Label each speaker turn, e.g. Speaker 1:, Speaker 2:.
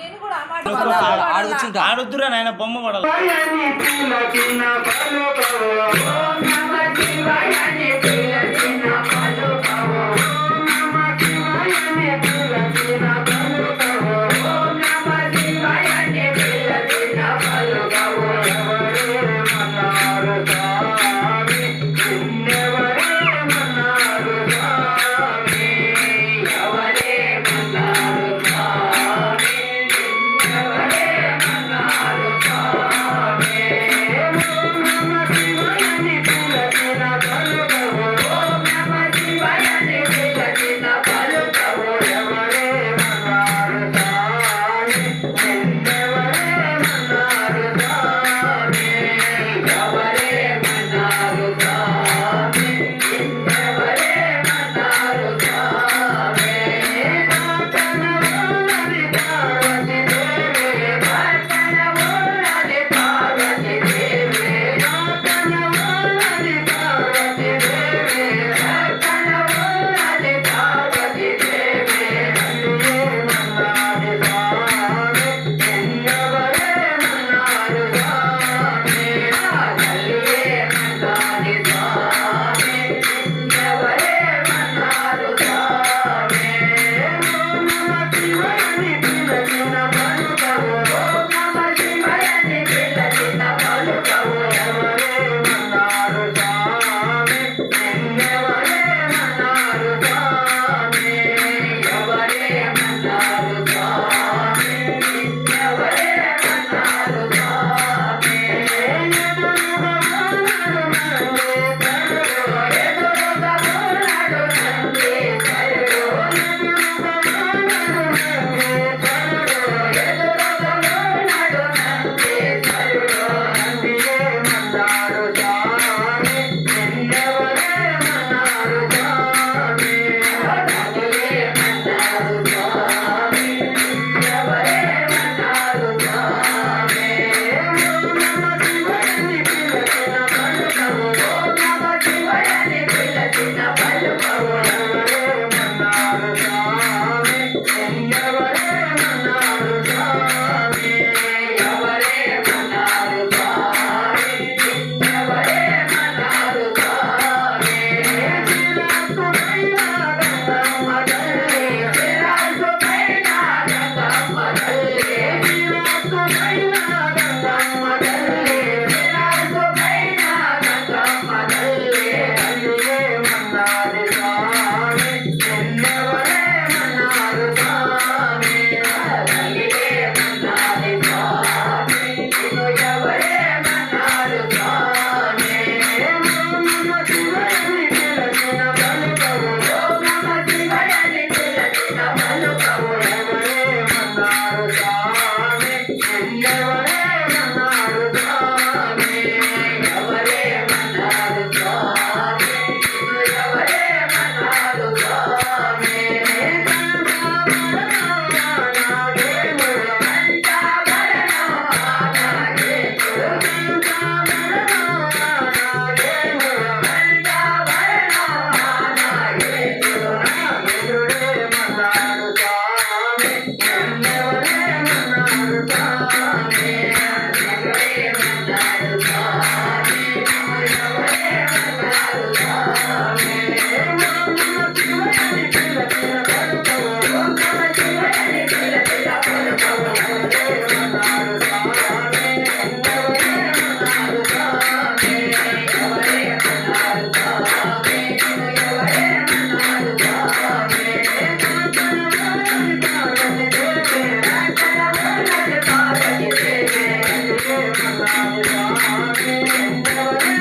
Speaker 1: నేను కూడా
Speaker 2: ఆడొద్దురా నాయన బొమ్మ పడాలి?
Speaker 3: Yeah. Thank you.